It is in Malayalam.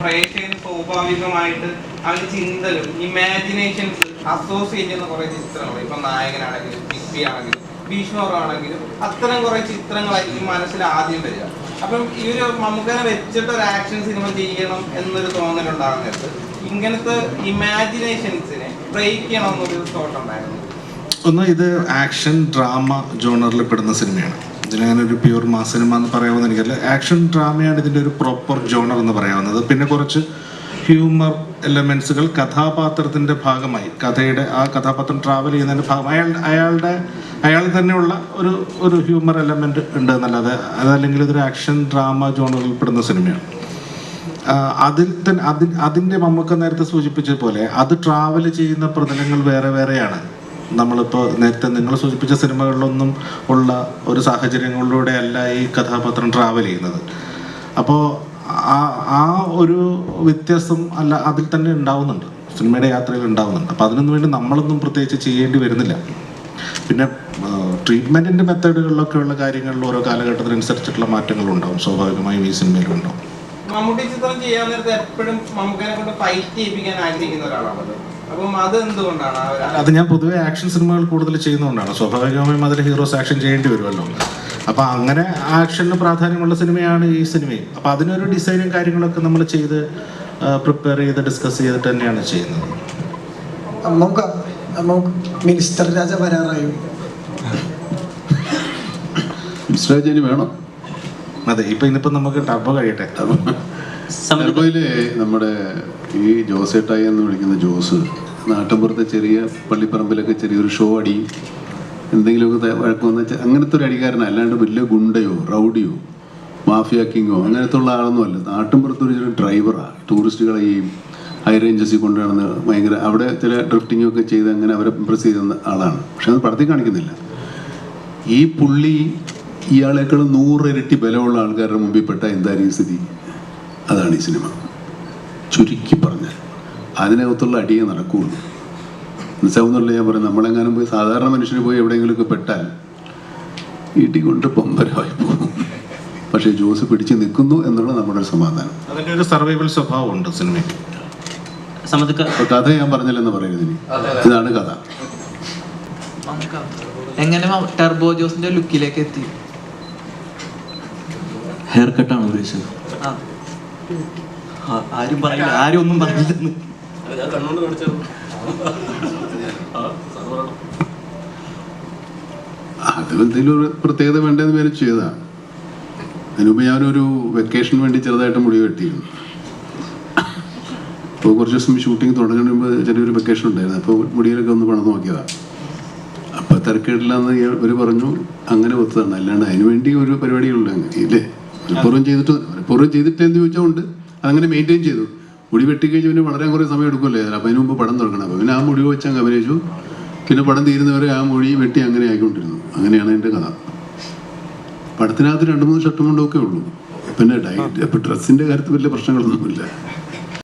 പ്രേക്ഷകന് സ്വാഭാവികമായിട്ട് അവന് ചിന്തലും ഇമാജിനേഷൻസ് അസോസിയേറ്റ് ചെയ്യുന്ന കുറെ ചിത്രങ്ങൾ. ഇപ്പൊ നായകനാണെങ്കിലും ബിഗ് ആണെങ്കിലും ഭീഷ്മറാണെങ്കിലും അത്തരം കുറെ ചിത്രങ്ങളായിരിക്കും മനസ്സിൽ ആദ്യം വരിക. അപ്പം ഈ ഒരു മമ്മൂക്കനെ വെച്ചിട്ട് ഒരു ആക്ഷൻ സിനിമ ചെയ്യണം എന്നൊരു തോന്നലുണ്ടാകുന്നത് ഇങ്ങനത്തെ ഇമാജിനേഷൻസിനെ ബ്രേക്ക് ചെയ്യണം എന്നൊരു തോട്ട് ഉണ്ടായിരുന്നു. ഒന്ന് ഇത് ആക്ഷൻ ഡ്രാമ ജോണറിൽ പെടുന്ന സിനിമയാണ് ഇതിനങ്ങനെ ഒരു പ്യൂർ മാസ് സിനിമ എന്ന് പറയാമെന്ന് എനിക്കല്ല ആക്ഷൻ ഡ്രാമയാണ് ഇതിന്റെ ഒരു പ്രോപ്പർ ജോണർ എന്ന് പറയാവുന്നത്. പിന്നെ കുറച്ച് ഹ്യൂമർ എലമെൻസുകൾ കഥാപാത്രത്തിന്റെ ഭാഗമായി കഥയുടെ ആ കഥാപാത്രം ട്രാവൽ ചെയ്യുന്നതിന്റെ ഭാഗമായി അയാൾ അയാളുടെ അയാൾ തന്നെയുള്ള ഒരു ഒരു ഹ്യൂമർ എലമെന്റ് ഉണ്ട് എന്നല്ലാതെ അതല്ലെങ്കിൽ ഇതൊരു ആക്ഷൻ ഡ്രാമ ജോണറിൽ പെടുന്ന സിനിമയാണ് അതിൽ തന്നെ അതിന്റെ നമുക്ക് നേരത്തെ സൂചിപ്പിച്ചതുപോലെ അത് ട്രാവൽ ചെയ്യുന്ന പ്രതലങ്ങൾ വേറെ വേറെയാണ്. നമ്മളിപ്പോൾ നേരത്തെ നിങ്ങൾ സൂചിപ്പിച്ച സിനിമകളിലൊന്നും ഉള്ള ഒരു സാഹചര്യങ്ങളിലൂടെ അല്ല ഈ കഥാപാത്രം ട്രാവൽ ചെയ്യുന്നത്. അപ്പോൾ ആ ആ ഒരു വ്യത്യാസം അല്ല അതിൽ തന്നെ ഉണ്ടാവുന്നുണ്ട്. സിനിമയുടെ യാത്രയിൽ ഉണ്ടാവുന്നുണ്ട്. അപ്പോൾ അതിനൊന്നും വേണ്ടി നമ്മളൊന്നും പ്രത്യേകിച്ച് ചെയ്യേണ്ടി വരുന്നില്ല. പിന്നെ ട്രീറ്റ്മെന്റിന്റെ മെത്തേഡുകളിലൊക്കെ ഉള്ള കാര്യങ്ങളിൽ ഓരോ കാലഘട്ടത്തിനനുസരിച്ചിട്ടുള്ള മാറ്റങ്ങളുണ്ടാവും സ്വാഭാവികമായും ഈ സിനിമയിലും ഉണ്ടാവും. മമ്മൂട്ടി ചിത്രം ചെയ്യാൻ നേരത്തെ എപ്പോഴും മമ്മൂക്കനെ കൊണ്ട് ഫൈറ്റ് ചെയ്യിപ്പിക്കാൻ ആഗ്രഹിക്കുന്ന ഒരാളാണത് അപ്പം അത് ഞാൻ പൊതുവെ ആക്ഷൻ സിനിമകൾ കൂടുതൽ ചെയ്യുന്നതുകൊണ്ടാണ്. സ്വാഭാവികമായും അതിൽ ഹീറോസ് ആക്ഷൻ ചെയ്യേണ്ടി വരുമല്ലോ. അപ്പോൾ അങ്ങനെ ആക്ഷന് പ്രാധാന്യമുള്ള സിനിമയാണ് ഈ സിനിമയും അപ്പോൾ അതിനൊരു ഡിസൈനും കാര്യങ്ങളൊക്കെ നമ്മൾ ചെയ്ത് പ്രിപ്പയർ ചെയ്ത് ഡിസ്കസ് ചെയ്തിട്ട് തന്നെയാണ് ചെയ്യുന്നത്. നമുക്ക് നമുക്ക് മിനിസ്റ്റർ രാജ വരാറായി. വേണം? അതെ ഇപ്പം ഇന്നിപ്പം നമുക്ക് ടബ് കഴിയട്ടെ. ടർബോയിൽ നമ്മുടെ ഈ ജോസേട്ടായി എന്ന് വിളിക്കുന്ന ജോസ് നാട്ടിൻപുറത്തെ ചെറിയ പള്ളിപ്പറമ്പിലൊക്കെ ചെറിയൊരു ഷോ അടി എന്തെങ്കിലുമൊക്കെ വഴക്കം വന്ന അങ്ങനത്തെ ഒരു അടികാരൻ അല്ലാണ്ട് വലിയ ഗുണ്ടയോ റൗഡിയോ മാഫിയ കിങ്ങോ അങ്ങനത്തെ ഉള്ള ആളൊന്നും അല്ല. നാട്ടിൻപുറത്ത് ഒരു ഡ്രൈവറാണ് ടൂറിസ്റ്റുകളെ ഈ ഹൈ റേഞ്ചസിൽ കൊണ്ടുവന്ന് ഭയങ്കര അവിടെ ചില ഡ്രിഫ്റ്റിംഗ് ഒക്കെ ചെയ്ത് അങ്ങനെ അവരെ ഇമ്പ്രസ് ചെയ്ത ആളാണ്. പക്ഷെ അത് പടത്തിൽ കാണിക്കുന്നില്ല. ഈ പുള്ളി ഇയാളെക്കാളും നൂറിരട്ടി ബലമുള്ള ആൾക്കാരുടെ മുമ്പിൽ പെട്ട എന്തായാലും സ്ഥിതി? അതാണ് ഈ സിനിമ. ചുരുക്കി പറഞ്ഞാൽ അതിനകത്തുള്ള അടിയെ നടക്കുകയുള്ളൂ മനസ്സാവുന്നുള്ള ഞാൻ പറയും നമ്മളെങ്ങാനും പോയി സാധാരണ മനുഷ്യന് പോയി എവിടെയെങ്കിലുമൊക്കെ പെട്ടാൽ ഇടി കൊണ്ട് പൊമ്പരമായി പോകും. പക്ഷേ ജോസ് പിടിച്ച് നിൽക്കുന്നു എന്നുള്ള നമ്മുടെ ഒരു സമാധാനം. അതിന്റെ ഒരു സർവൈവൽ സ്വഭാവമുണ്ട് സിനിമയ്ക്ക്. കഥ ഞാൻ പറഞ്ഞില്ലെന്ന് പറയുന്നത് ഇനി. ഇതാണ് കഥ. എങ്ങനെ ടർബോ ജോസിന്റെ ലുക്കിലേക്ക് എത്തി? ഹെയർ കട്ടാണ് ഉദ്ദേശിച്ചത്. ആരും പറയില്ല. ആരും ഒന്നും പറഞ്ഞില്ലെന്ന് അത് എന്തെങ്കിലും ഒരു പ്രത്യേകത വേണ്ടെന്ന് പേര് ചെയ്താ. അതിനുമ്പ് ഞാനൊരു വെക്കേഷന് വേണ്ടി ചെറുതായിട്ട് മുടി വെട്ടിയിരുന്നു. അപ്പോൾ കുറച്ച് ദിവസം ഷൂട്ടിങ് തുടങ്ങുന്നതിന് മുമ്പ് ചെറിയൊരു വെക്കേഷൻ ഉണ്ടായിരുന്നു. അപ്പോൾ മുടിയിലൊക്കെ ഒന്ന് പണം നോക്കിയതാ. അപ്പോൾ തിരക്കേടില്ലാന്ന് ഇവർ പറഞ്ഞു അങ്ങനെ ഒത്തതാണ് അല്ലാണ്ട് അതിനുവേണ്ടി ഒരു പരിപാടിയുള്ളൂ അങ്ങനെ ഇല്ലേ പൂർവം ചെയ്തിട്ട് പൂർവം ചെയ്തിട്ട് എന്ന് ചോദിച്ചാൽ ഉണ്ട്. അതങ്ങനെ മെയിന്റെയിൻ ചെയ്തു. മുടി വെട്ടിക്കഴിഞ്ഞ് പിന്നെ വളരെ കുറേ സമയം എടുക്കുമല്ലേ അപ്പം അതിന് മുമ്പ് പടം തുടങ്ങണം. അപ്പം പിന്നെ ആ മുടി വെച്ച് അങ്ങ് അഭിനയിച്ചു. പിന്നെ പടം തീരുന്നവരെ ആ മുടി വെട്ടി അങ്ങനെ ആയിക്കൊണ്ടിരുന്നു. അങ്ങനെയാണ് എന്റെ കഥ. പടത്തിനകത്ത് രണ്ട് മൂന്ന് ഷർട്ടും കൊണ്ടൊക്കെ ഉള്ളൂ. പിന്നെ ഡയറ്റ് ഡ്രസ്സിന്റെ കാര്യത്തിൽ വലിയ പ്രശ്നങ്ങളൊന്നുമില്ല.